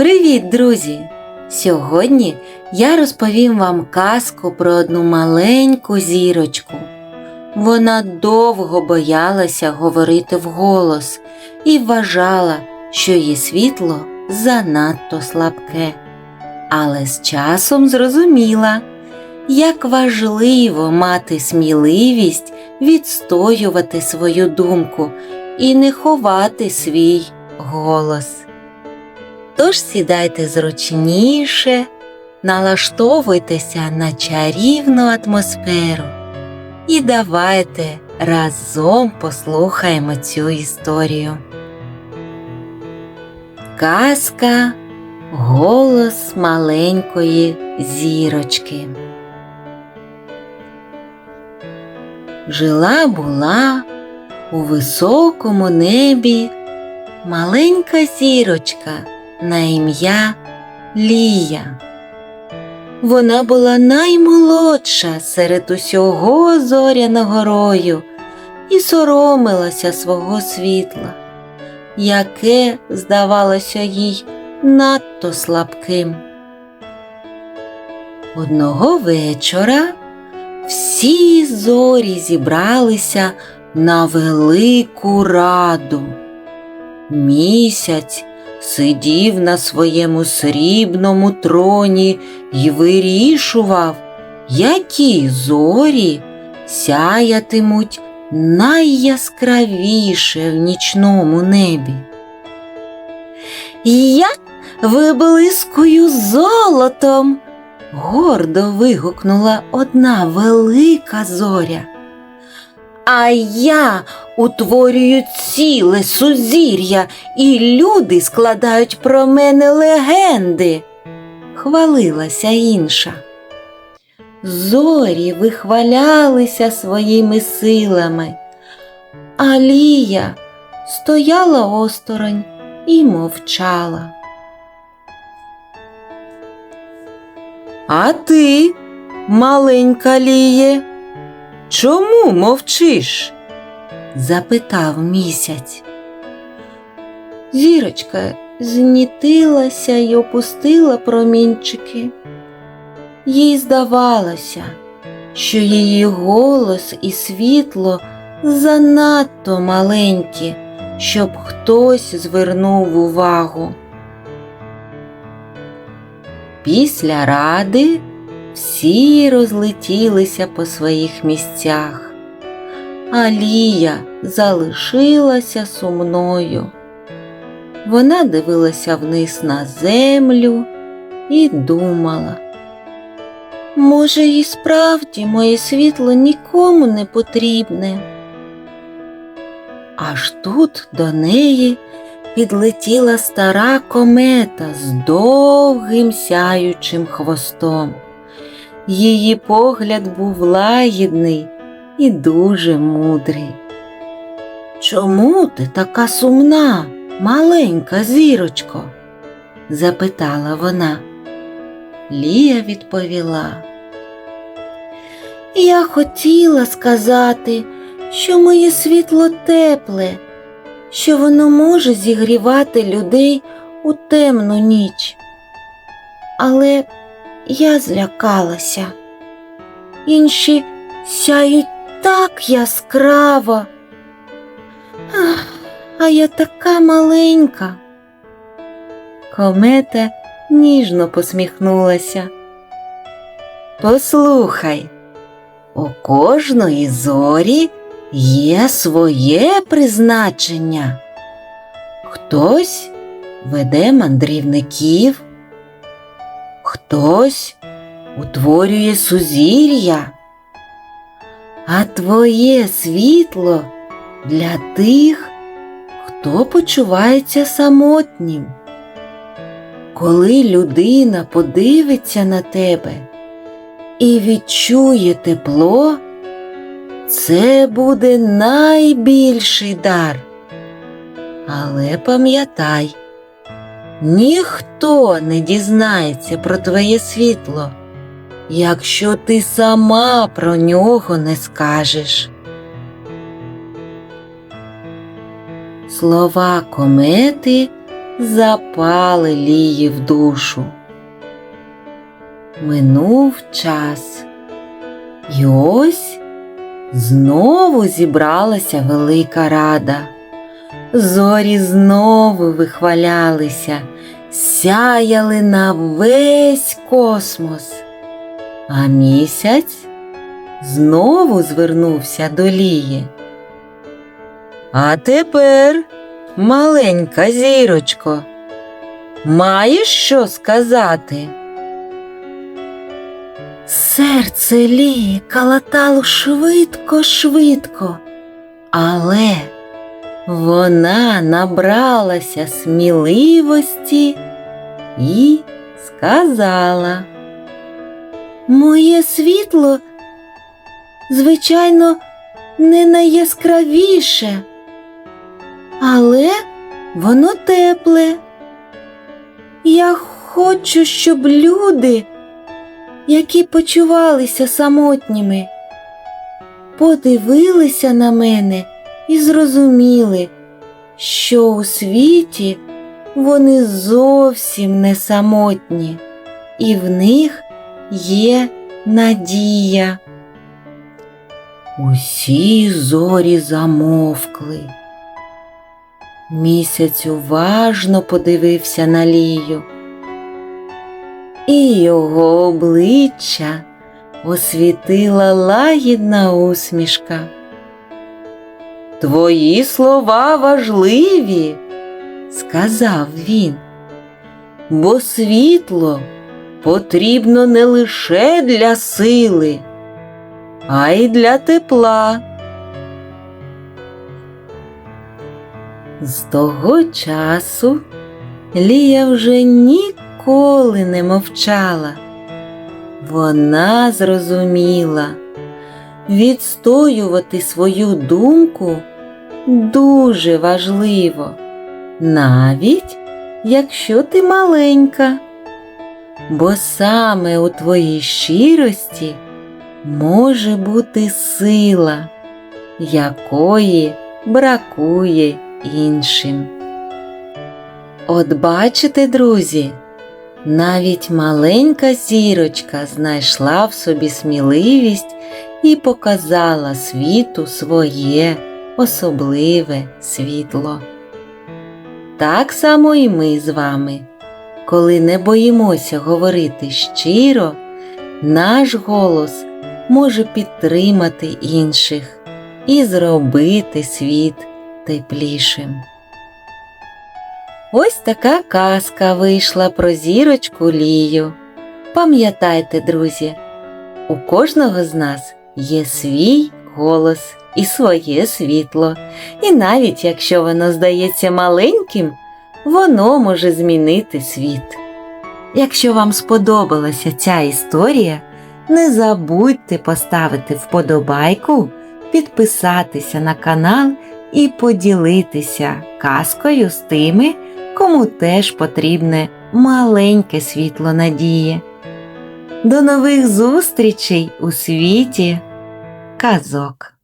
Привіт, друзі! Сьогодні я розповім вам казку про одну маленьку зірочку. Вона довго боялася говорити вголос і вважала, що її світло занадто слабке. Але з часом зрозуміла, як важливо мати сміливість відстоювати свою думку і не ховати свій голос. Тож сідайте зручніше, налаштовуйтеся на чарівну атмосферу і давайте разом послухаємо цю історію. Казка Голос маленької зірочки. Жила була у високому небі маленька зірочка на ім'я Лія. Вона була наймолодша серед усього зоряного рою і соромилася свого світла, яке здавалося їй надто слабким. Одного вечора всі зорі зібралися на велику раду. Місяць сидів на своєму срібному троні і вирішував, які зорі сяятимуть найяскравіше в нічному небі. Я виблискую золотом, гордо вигукнула одна велика зоря. А я утворюю ціле сузір'я, і люди складають про мене легенди, хвалилася інша. Зорі вихвалялися своїми силами, а Лія стояла осторонь і мовчала. А ти, маленька Ліє, чому мовчиш? запитав місяць. Зірочка знітилася й опустила промінчики. Їй здавалося, що її голос і світло занадто маленькі, щоб хтось звернув увагу. Після ради всі розлетілися по своїх місцях, а Лія залишилася сумною. Вона дивилася вниз на землю і думала. Може, і справді моє світло нікому не потрібне. Аж тут до неї підлетіла стара комета з довгим сяючим хвостом. Її погляд був лагідний і дуже мудрий. Чому ти така сумна, маленька зірочко? запитала вона. Лія відповіла. Я хотіла сказати, що моє світло тепле, що воно може зігрівати людей у темну ніч. Але я злякалася. Інші сяють так яскраво, Ах, а я така маленька. Комета ніжно посміхнулася. Послухай, у кожної зорі є своє призначення. Хтось веде мандрівників, хтось утворює сузір'я, а твоє світло для тих, хто почувається самотнім. Коли людина подивиться на тебе і відчує тепло, це буде найбільший дар. Але пам'ятай, ніхто не дізнається про твоє світло, якщо ти сама про нього не скажеш. Слова комети запали лії в душу. Минув час, і ось знову зібралася велика рада. Зорі знову вихвалялися, сяяли на весь космос, а місяць знову звернувся до Лії. А тепер, маленька зірочко, маєш що сказати? Серце Лії калатало швидко, швидко, але вона набралася сміливості і сказала. Моє світло, звичайно, не найяскравіше, але воно тепле. Я хочу, щоб люди, які почувалися самотніми, подивилися на мене і зрозуміли, що у світі вони зовсім не самотні, і в них є надія. Усі зорі замовкли. Місяць уважно подивився на Лію, і його обличчя освітила лагідна усмішка. Твої слова важливі, сказав він, бо світло потрібно не лише для сили, а й для тепла. З того часу Лія вже ніколи не мовчала. Вона зрозуміла, відстоювати свою думку дуже важливо, навіть якщо ти маленька, бо саме у твоїй щирості може бути сила, якої бракує іншим. От бачите, друзі, навіть маленька зірочка знайшла в собі сміливість і показала світу своє особливе світло. Так само і ми з вами, коли не боїмося говорити щиро, наш голос може підтримати інших і зробити світ теплішим. Ось така казка вийшла про зірочку Лію. Пам'ятайте, друзі, у кожного з нас є свій голос і своє світло, і навіть якщо воно здається маленьким, воно може змінити світ. Якщо вам сподобалася ця історія, не забудьте поставити вподобайку, підписатися на канал і поділитися казкою з тими, кому теж потрібне маленьке світло надії. До нових зустрічей у світі казок.